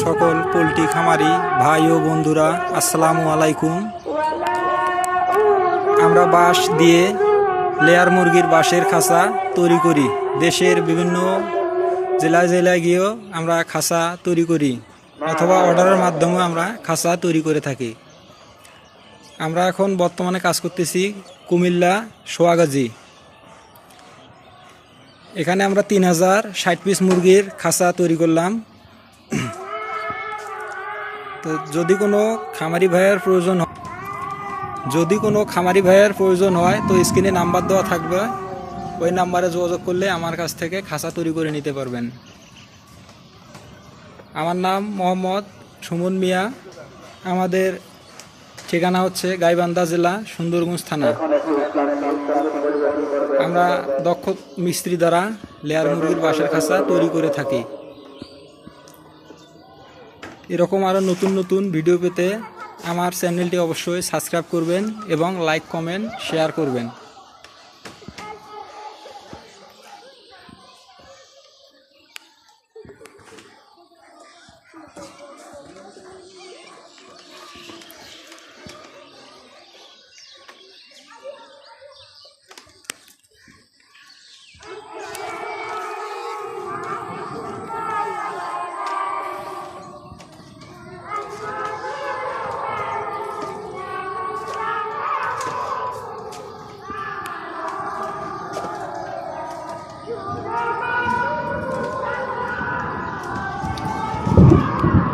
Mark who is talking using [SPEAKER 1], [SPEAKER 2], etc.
[SPEAKER 1] সকল পোলট্রি খামারি, ভাই ও বন্ধুরা, আসসালামু আলাইকুম। আমরা বাঁশ দিয়ে লেয়ার মুরগির বাঁশের খাঁচা তৈরি করি। দেশের বিভিন্ন জেলায় জেলায় গিয়েও আমরা খাঁচা তৈরি করি অথবা অর্ডারের মাধ্যমে আমরা খাঁচা তৈরি করে থাকি। আমরা এখন বর্তমানে কাজ করতেছি কুমিল্লা সোয়াগাজী। এখানে আমরা তিন হাজার ষাট পিস মুরগির খাঁচা তৈরি করলাম। তো যদি কোনো খামারি ভাইয়ের প্রয়োজন যদি কোনো খামারি ভাইয়ের প্রয়োজন হয়, তো স্ক্রিনে নাম্বার দেওয়া থাকবে। ওই নাম্বারে যোগাযোগ করলে আমার কাছ থেকে খাঁচা তৈরি করে নিতে পারবেন। আমার নাম মোহাম্মদ সুমন মিয়া। আমাদের ঠিকানা হচ্ছে গাইবান্ধা জেলা সুন্দরগঞ্জ থানা। আমরা দক্ষ মিস্ত্রি দ্বারা লেয়ার মুরগির বাসার খাঁচা তৈরি করে থাকি। এরকম আরও নতুন নতুন ভিডিও পেতে আমার চ্যানেলটি অবশ্যই সাবস্ক্রাইব করবেন এবং লাইক, কমেন্ট, শেয়ার করবেন। あ!